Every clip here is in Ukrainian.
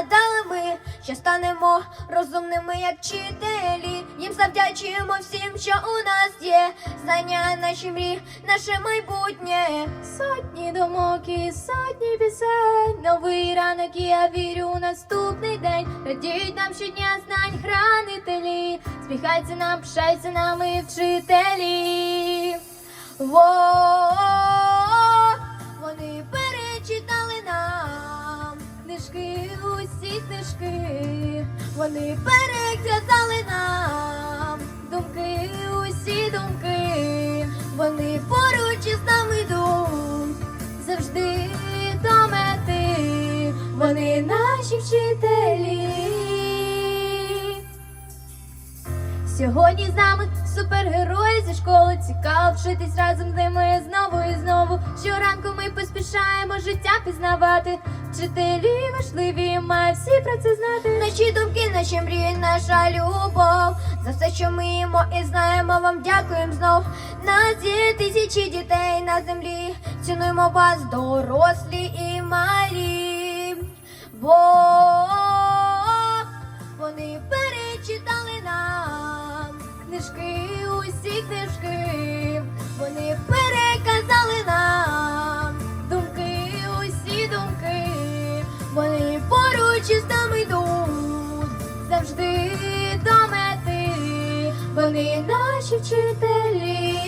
гадали ми, що станемо розумними, як вчителі. Їм завдячуємо всім, що у нас є. Знання наші мрії, наше майбутнє. Сотні думок і сотні пісень. Новий ранок, і я вірю у наступний день. Радіють нам щодня знань хранителі. Сміхаються нам, пишаються нами вчителі. Во усі книжки, вони переказали нам думки, усі думки. вони поруч із нами йдуть. завжди до мети. Вони наші вчителі. Сьогодні з нами супергерої зі школи. Цікаво вчитись разом з ними знову і знову. Щоранку ми поспішаємо життя пізнавати. Вчителі важливі, має всі про це знати. Наші думки, наші мрії, наша любов. За все, що ми їмо і знаємо, вам дякуємо знов. Нас є тисячі дітей на землі. Цінуємо вас, дорослі і малі. Поруч із нами йдуть. завжди до мети. Вони наші вчителі.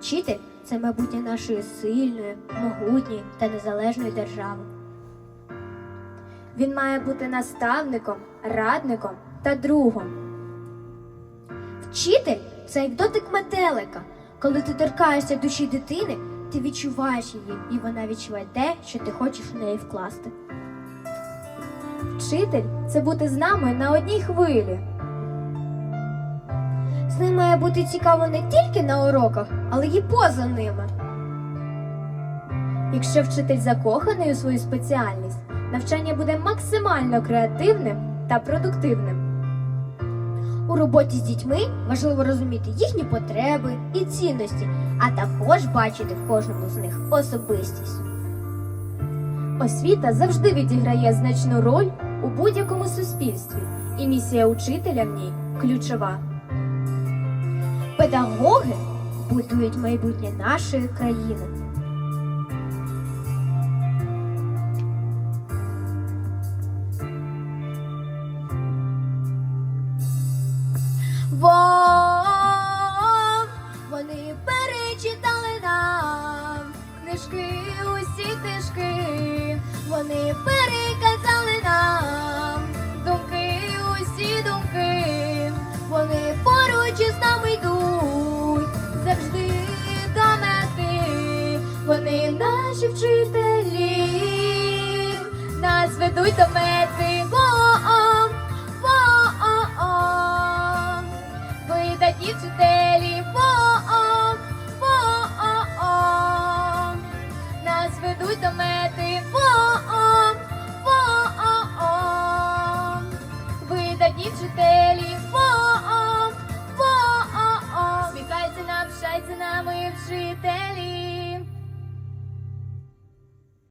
Вчитель це майбутнє нашої сильної, могутньої та незалежної держави. Він має бути наставником, радником та другом. Вчитель це як дотик метелика. Коли ти торкаєшся душі дитини, ти відчуваєш її, і вона відчуває те, що ти хочеш у неї вкласти. Вчитель це бути з нами на одній хвилі. З ним має бути цікаво не тільки на уроках, але й поза ними. Якщо вчитель закоханий у свою спеціальність, навчання буде максимально креативним та продуктивним. У роботі з дітьми важливо розуміти їхні потреби і цінності, а також бачити в кожному з них особистість. Освіта завжди відіграє значну роль у будь-якому суспільстві, і місія учителя в ній ключова. Педагоги будують майбутнє нашої країни. Бо вони перечитали нам Книжки, усі книжки, вони переказали нам, думки, усі думки, вони поруч із нами йдуть. завжди до мети. Вони наші вчителі, нас ведуть до мети. kit dele.